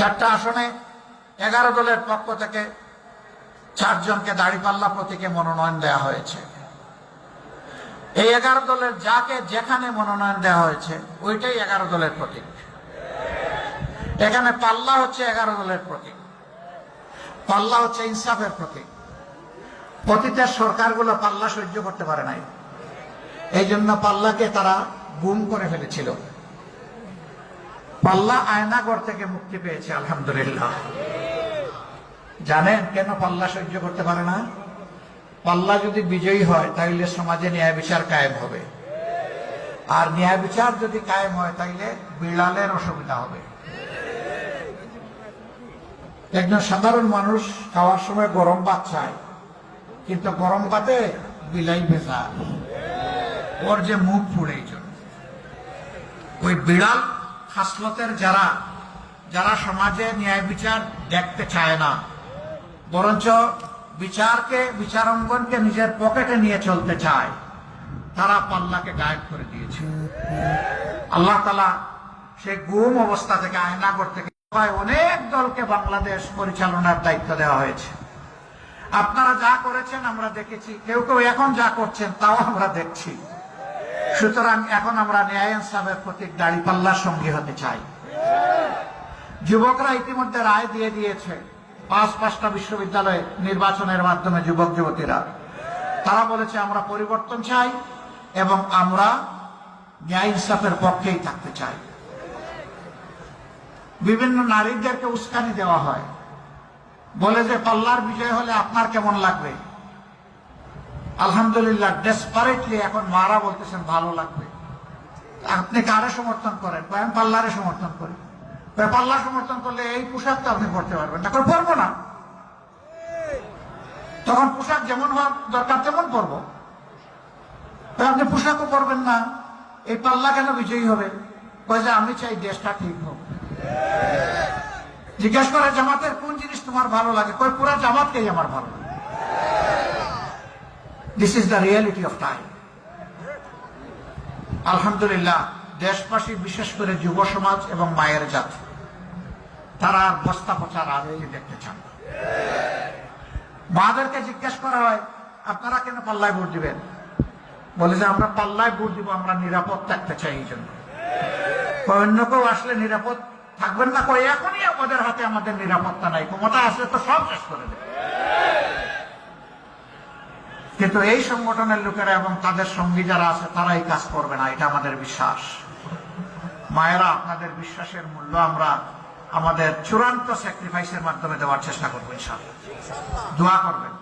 চারটা আসনে, এগারো দলের পক্ষ থেকে চারজনকে দাড়িপাল্লা প্রতীকে মনোনয়ন দেওয়া হয়েছে। এই এগারো দলের যাকে যেখানে মনোনয়ন দেওয়া হয়েছে, ওইটাই এগারো দলের প্রতীক। এখানে পাল্লা হচ্ছে এগারো দলের প্রতীক। পাল্লা হচ্ছে ইনসাফের প্রতীক। অতীতের সরকারগুলো পাল্লা সহ্য করতে পারে নাই। এই জন্য পাল্লাকে তারা গুম করে ফেলেছিল। পাল্লা আয়নাগর থেকে মুক্তি পেয়েছে, আলহামদুলিল্লাহ। জানেন কেন পাল্লা সহ্য করতে পারে না? পাল্লা যদি বিজয়ী হয়, তাইলে সমাজে ন্যায় বিচার কায়েম হবে। আর ন্যায় বিচার যদি কায়েম হয়, তাইলে বিড়ালের অসুবিধা হবে। একজন সাধারণ মানুষ খাওয়ার সময় গরম ভাত চায়, কিন্তু গরম ভাতে বিলাই ভেজা। ওর যে মুখ পুড়ে ওই বিড়াল খাসলতের যারা যারা সমাজে ন্যায় বিচার দেখতে চায় না, বরঞ্চ বিচারকে, বিচারাঙ্গনকে নিজের পকেটে নিয়ে চলতে চায়, তারা পাল্লাকে গায়েব করে দিয়েছে। আল্লাহ তালা সেই গুম অবস্থা থেকে, আয়নাগর থেকে প্রায় অনেক দলকে বাংলাদেশ পরিচালনার দায়িত্ব দেওয়া হয়েছে। আপনারা যা করেছেন আমরা দেখেছি, কেউ কেউ এখন যা করছেন তাও আমরা দেখছি। সুতরাং এখন আমরা ন্যায় ইনসাফের প্রতীক দাড়িপাল্লার সঙ্গী হতে চাই। যুবকরা ইতিমধ্যে রায় দিয়ে দিয়েছে পাঁচ পাঁচটা বিশ্ববিদ্যালয়ে নির্বাচনের মাধ্যমে যুবক, যুবতীরা। তারা বলেছে, আমরা পরিবর্তন চাই এবং আমরা ন্যায় ইনসাফের পক্ষেই থাকতে চাই। বিভিন্ন নারীদেরকে উস্কানি দেওয়া হয়। বলে যে, পাল্লার বিজয় হলে আপনার কেমন লাগবে? আলহামদুলিল্লাহ ডেসপারেটলি এখন মারা বলতেছেন, ভালো লাগবে। আপনি কারে সমর্থন করেন? কয় আমি পাল্লারে সমর্থন করি পাল্লা সমর্থন করলে এই পোশাক তো আপনি পড়তে পারবেন না। কয় পরবো না। তখন পোশাক যেমন হওয়ার দরকার তেমন পরবো। কয় আপনি পোশাকও পরবেন না। এই পাল্লা কেন বিজয়ী হবে? কয় যে আমি চাই দেশটা ঠিক হোক। জিজ্ঞেস করে, জামাতের কোন জিনিস তোমার ভালো লাগে? কই পুরা জামাতকেই আমার ভালো লাগে। This is the reality of time আলহামদুলিল্লাহ দেশবাসী বিশেষ করে যুব সমাজ এবং মায়ের জাতি, তারা আর বস্তা পচা রাজনীতি দেখতে চান। মাদেরকে জিজ্ঞেস করা হয়, আপনারা কেন পাল্লায় ভোট দিবেন? বলে যে, আমরা পাল্লায় ভোট দিব, আমরা নিরাপদ থাকতে চাই এই জন্য। অন্য কেউ আসলে নিরাপদ থাকবেন না কই? এখনই ওদের হাতে আমাদের নিরাপত্তা নাই, ক্ষমতা আসলে তো সব শেষ করে দেবে। কিন্তু এই সংগঠনের লোকেরা এবং তাদের সঙ্গী যারা আছে তারা এই কাজ করবে না, এটা আমাদের বিশ্বাস। মায়েরা, আপনাদের বিশ্বাসের মূল্য আমরা আমাদের চূড়ান্ত স্যাক্রিফাইসের মাধ্যমে দেওয়ার চেষ্টা করব, ইনশাআল্লাহ। দোয়া করবেন।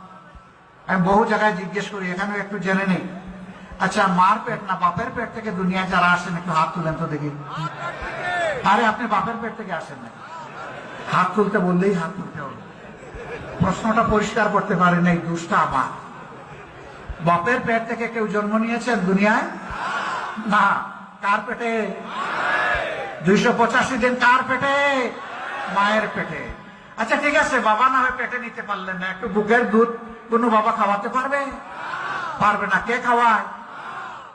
আমি বহু জায়গায় জিজ্ঞেস করি, এখানেও একটু জেনে নেই। আচ্ছা মার পেট না বাপের পেট থেকে দুনিয়ায় যারা আসেন, একটু হাত তুলেন তো দেখি। আরে, আপনি বাপের পেট থেকে আসেন না হাত তুলতে বললেই হাত তুলতে হবে। প্রশ্নটা পরিষ্কার করতে পারেন, এই দুষ্টা আমার। বাপের পেট থেকে কেউ জন্ম নিয়েছেন দুনিয়ায়? না। কার পেটে? দুইশো পঁচাশি দিন কার পেটে? মায়ের পেটে। আচ্ছা ঠিক আছে, বাবা না হয়ে পেটে নিতে পারলেন না। একটু বুকের দুধ কোনো বাবা খাওয়াতে পারবে? পারবে না। কে খাওয়ায়?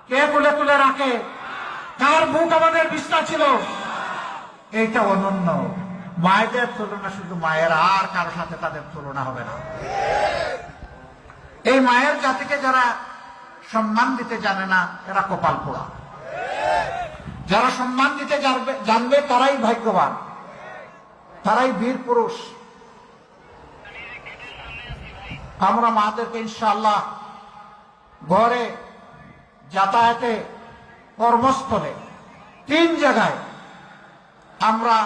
কে তুলে তুলে রাখে? কার বুক আমাদের বিছনা ছিল? এইটা অনন্য। মায়েদের তুলনা শুধু মায়ের, আর কারও সাথে তাদের তুলনা হবে না। এই মায়ের জাতিকে যারা সম্মান দিতে জানে না, এরা কপাল পোড়া। যারা সম্মান দিতে জানবে তারাই ভাগ্যবান। তারাই বীর পুরুষ। আমরা মাদেরকে ইনশাআল্লাহ ঘরে যাতায়াতে, কর্মস্থলে, তিন জায়গায় আমরা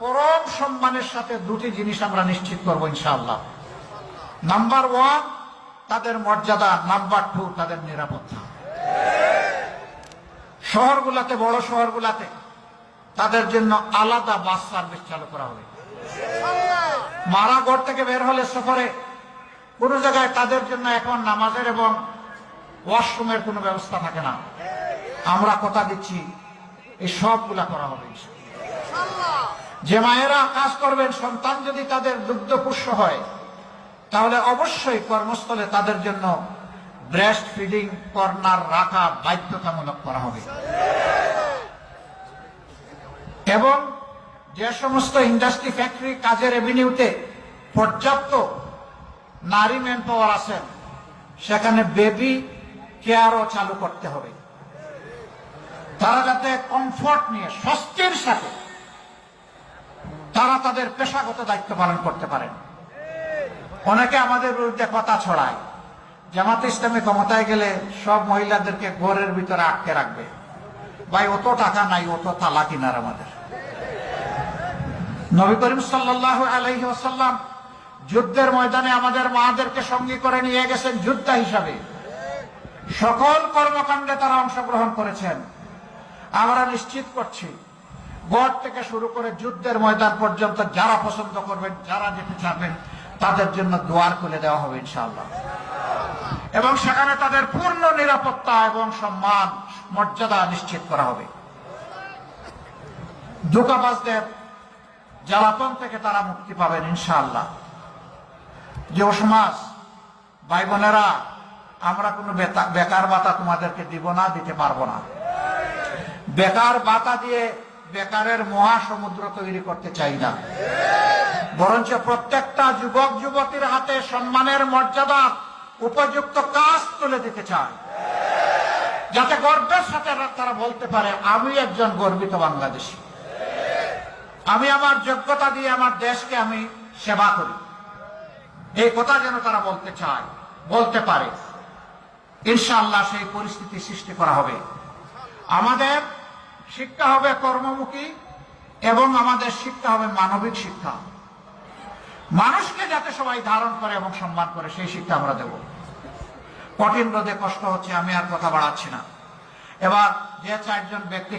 পরম সম্মানের সাথে দুটি জিনিস আমরা নিশ্চিত করব ইনশাআল্লাহ। নাম্বার ওয়ান তাদের মর্যাদা নাম্বার টু তাদের নিরাপত্তা। শহরগুলাতে, বড় শহরগুলাতে তাদের জন্য আলাদা বাস সার্ভিস চালু করা হবে। মারা ঘর থেকে বের হলে সফরে কোনো জায়গায় তাদের জন্য এখন নামাজের এবং ওয়াশরুমের কোনো ব্যবস্থা থাকে না। আমরা কথা দিচ্ছি, এই সবগুলা করা হবে। যে মায়েরা কাজ করবেন, সন্তান যদি তাদের দুগ্ধপুষ্য হয় তাহলে অবশ্যই কর্মস্থলে তাদের জন্য ব্রেস্ট ফিডিং কর্নার রাখা বাধ্যতামূলক করা হবে। এবং যে সমস্ত ইন্ডাস্ট্রি ফ্যাক্টরি কাজের রেভিনিউতে পর্যাপ্ত নারী ম্যান পাওয়ার আছেন সেখানে বেবি কেয়ারও চালু করতে হবে। তারা যাতে কমফর্ট নিয়ে স্বস্তির সাথে তারা তাদের পেশাগত দায়িত্ব পালন করতে পারেন। অনেকে আমাদের বিরুদ্ধে কথা ছড়ায়। জামাতে ইসলামী ক্ষমতায় গেলে সব মহিলাদেরকে ঘরের ভিতরে আটকে রাখবে। ভাই, অত টাকা নাই, অত তালা কিনার আমাদের। নবী করিম সাল্লাহ আলহি যুদ্ধের ময়দানে আমাদের মাদেরকে সঙ্গী করে নিয়ে গেছেন যোদ্ধা হিসাবে। সকল কর্মকাণ্ডে তারা অংশগ্রহণ করেছেন। আমরা নিশ্চিত করছি গড় থেকে শুরু করে যুদ্ধের ময়দান পর্যন্ত যারা পছন্দ করবেন, যারা যেতে চাবেন তাদের জন্য দুয়ার খুলে দেওয়া হবে ইনশাআল্লাহ। এবং সেখানে তাদের পূর্ণ নিরাপত্তা এবং সম্মান, মর্যাদা নিশ্চিত করা হবে। ধোকাবাজদের জ্বালাতন থেকে তারা মুক্তি পাবেন ইনশাআল্লাহ। যুব সমাজ ভাই বোনেরা আমরা কোনো বেকার ভাতা তোমাদেরকে দিব না, দিতে পারব না। বেকার ভাতা দিয়ে বেকারের মহাসমুদ্র তৈরি করতে চাই না। বরঞ্চ প্রত্যেকটা যুবক, যুবতীর হাতে সম্মানের মর্যাদা উপযুক্ত কাজ তুলে দিতে চায় যাতে গর্বের সাথে তারা বলতে পারে, আমি একজন গর্বিত বাংলাদেশী। আমি আমার যোগ্যতা দিয়ে আমার দেশকে আমি সেবা করি। এই কথা যেন তারা বলতে চায়, বলতে পারে। ইনশাআল্লাহ সেই পরিস্থিতি সৃষ্টি করা হবে। আমাদের শিক্ষা হবে কর্মমুখী এবং আমাদের শিক্ষা হবে মানবিক শিক্ষা। মানুষকে যাতে সবাই ধারণ করে এবং সম্মান করে, সেই শিক্ষা আমরা দেব। কঠিন রোদে কষ্ট হচ্ছে, আমি আর কথা বাড়াচ্ছি না। এবার যে চারজন ব্যক্তি